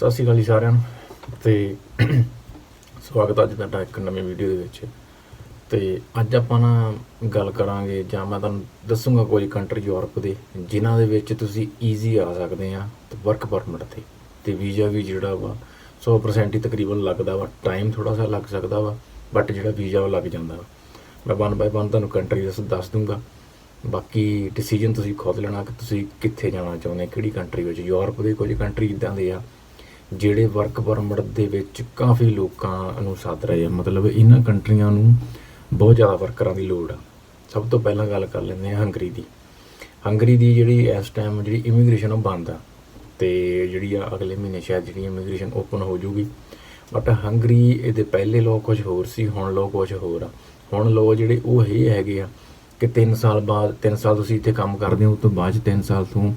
ਸਤਿ ਸ਼੍ਰੀ ਅਕਾਲ ਜੀ ਸਾਰਿਆਂ ਨੂੰ ਤੇ ਸਵਾਗਤ ਹੈ ਅੱਜ ਤੁਹਾਡਾ ਇੱਕ ਨਵੀਂ ਵੀਡੀਓ ਦੇ ਵਿੱਚ। ਤੇ ਅੱਜ ਆਪਾਂ ਨਾ ਗੱਲ ਕਰਾਂਗੇ ਜਾਂ ਮੈਂ ਤੁਹਾਨੂੰ ਦੱਸੂਗਾ ਕੋਈ ਕੰਟਰੀ ਯੂਰਪ ਦੇ, ਜਿਨ੍ਹਾਂ ਦੇ ਵਿੱਚ ਤੁਸੀਂ ਈਜ਼ੀ ਆ ਸਕਦੇ ਆ ਤੇ ਵਰਕ ਪਰਮਿਟ ਤੇ ਤੇ ਵੀਜ਼ਾ ਵੀ ਜਿਹੜਾ ਵਾ 100% ਹੀ ਤਕਰੀਬਨ ਲੱਗਦਾ ਵਾ ਟਾਈਮ ਥੋੜਾ ਸਾ ਲੱਗ ਸਕਦਾ ਵਾ ਬਟ ਜਿਹੜਾ ਵੀਜ਼ਾ ਉਹ ਲੱਗ ਜਾਂਦਾ ਵਾ। ਮੈਂ ਵਨ ਬਾਈ ਵਨ ਤੁਹਾਨੂੰ ਕੰਟਰੀ ਦੱਸ ਦੱਸ ਦੂੰਗਾ। ਬਾਕੀ ਡਿਸੀਜਨ ਤੁਸੀਂ ਖੁਦ ਲੈਣਾ ਕਿ ਤੁਸੀਂ ਕਿੱਥੇ ਜਾਣਾ ਚਾਹੁੰਦੇ, ਕਿਹੜੀ ਕੰਟਰੀ ਵਿੱਚ ਯੂਰਪ ਦੇ ਕੁਝ ਕੰਟਰੀ ਇਦਾਂ ਦੇ ਆ। ਜਿਹੜੇ ਵਰਕ ਪਰਮਿਟ ਦੇ ਵਿੱਚ ਕਾਫੀ ਲੋਕਾਂ ਨੂੰ ਸੱਦ ਰਹੇ ਆ। ਮਤਲਬ ਇਹਨਾਂ ਕੰਟਰੀਆਂ ਨੂੰ ਬਹੁਤ ਜ਼ਿਆਦਾ ਵਰਕਰਾਂ ਦੀ ਲੋੜ ਆ। ਸਭ ਤੋਂ ਪਹਿਲਾਂ ਗੱਲ ਕਰ ਲੈਂਦੇ ਆ ਹੰਗਰੀ ਦੀ। ਹੰਗਰੀ ਦੀ ਜਿਹੜੀ ਇਸ ਟਾਈਮ ਜਿਹੜੀ ਇਮੀਗ੍ਰੇਸ਼ਨ ਉਹ ਬੰਦ ਆ ਤੇ ਜਿਹੜੀ ਆ ਅਗਲੇ ਮਹੀਨੇ ਸ਼ਾਇਦ ਜਿਹੜੀ ਇਮੀਗ੍ਰੇਸ਼ਨ ਓਪਨ ਹੋ ਜੂਗੀ ਬਟ ਹੰਗਰੀ ਇਹਦੇ ਪਹਿਲੇ ਲੋਕ ਕੁਝ ਹੋਰ ਸੀ, ਹੁਣ ਲੋਕ ਕੁਝ ਹੋਰ ਆ। ਹੁਣ ਲੋਕ ਜਿਹੜੇ ਉਹ ਇਹ ਹੈਗੇ ਆ ਕਿ 3 ਸਾਲ ਬਾਅਦ 3 ਸਾਲ ਤੁਸੀਂ ਇੱਥੇ ਕੰਮ ਕਰਦੇ ਹੋ, ਉਸ ਤੋਂ ਬਾਅਦ 3 ਸਾਲ ਤੋਂ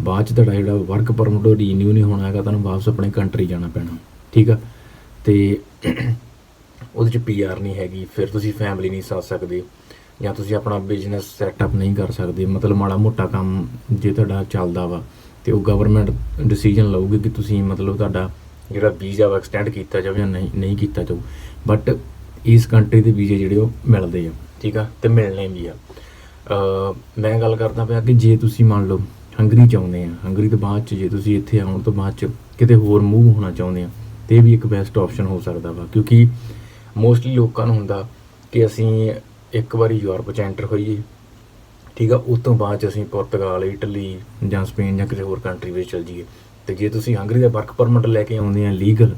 ਬਾਅਦ ਚ ਤੁਹਾਡਾ ਜਿਹੜਾ ਵਰਕ ਪਰਮਿਟ ਉਹ ਰੀਨਿਊ ਨਹੀਂ ਹੋਣਾ ਹੈਗਾ, ਤੁਹਾਨੂੰ ਵਾਪਸ ਆਪਣੇ ਕੰਟਰੀ ਜਾਣਾ ਪੈਣਾ, ਠੀਕ ਆ? ਤੇ ਉਹਦੇ ਚ ਪੀਆਰ ਨਹੀਂ ਹੈਗੀ, ਫਿਰ ਤੁਸੀਂ ਫੈਮਿਲੀ ਨਹੀਂ ਸਾਥ ਸਕਦੇ, ਜਾਂ ਤੁਸੀਂ ਆਪਣਾ ਬਿਜ਼ਨਸ ਸੈਟਅਪ ਨਹੀਂ ਕਰ ਸਕਦੇ, ਮਤਲਬ ਮਾੜਾ ਮੋਟਾ ਕੰਮ ਜੇ ਤੁਹਾਡਾ ਚੱਲਦਾ ਵਾ, ਤੇ ਉਹ ਗਵਰਨਮੈਂਟ ਡਿਸੀਜਨ ਲਊਗੀ ਕਿ ਤੁਸੀਂ ਮਤਲਬ ਤੁਹਾਡਾ ਜਿਹੜਾ ਵੀਜ਼ਾ ਵਾ ਐਕਸਟੈਂਡ ਕੀਤਾ ਜਾਵੇ ਜਾਂ ਨਹੀਂ ਨਹੀਂ ਕੀਤਾ ਜਾਊ। ਬਟ ਇਸ ਕੰਟਰੀ ਦੇ ਵੀਜ਼ੇ ਜਿਹੜੇ ਉਹ ਮਿਲਦੇ ਆ, ਠੀਕ ਆ? ਤੇ ਮਿਲਣੇ ਵੀ ਆ। ਮੈਂ ਗੱਲ ਕਰਦਾ ਪਿਆ ਕਿ ਜੇ ਤੁਸੀਂ ਮੰਨ ਲਓ ਹੰਗਰੀ 'ਚ ਆਉਂਦੇ ਆ। ਹੰਗਰੀ ਤੋਂ ਬਾਅਦ ਚ ਜੇ ਤੁਸੀਂ ਇੱਥੇ ਆਉਣ ਤੋਂ ਬਾਅਦ ਚ ਕਿਤੇ ਹੋਰ ਮੂਵ ਹੋਣਾ ਚਾਹੁੰਦੇ ਆ, ਤੇ ਇਹ ਵੀ ਇੱਕ ਬੈਸਟ ਆਪਸ਼ਨ ਹੋ ਸਕਦਾ ਵਾ। ਕਿਉਂਕਿ ਮੋਸਟਲੀ ਲੋਕਾਂ ਨੂੰ ਹੁੰਦਾ ਕਿ ਅਸੀਂ ਇੱਕ ਵਾਰੀ ਯੂਰਪ ਚ ਐਂਟਰ ਹੋਈਏ, ਠੀਕ ਆ, ਉਸ ਤੋਂ ਬਾਅਦ ਚ ਅਸੀਂ ਪੁਰਤਗਾਲ, ਇਟਲੀ ਜਾਂ ਸਪੇਨ ਜਾਂ ਕਿਸੇ ਹੋਰ ਕੰਟਰੀ ਵਿੱਚ ਚਲ ਜਾਈਏ। ਤੇ ਜੇ ਤੁਸੀਂ ਹੰਗਰੀ ਦਾ ਵਰਕ ਪਰਮਿਟ ਲੈ ਕੇ ਆਉਂਦੇ ਆ ਲੀਗਲ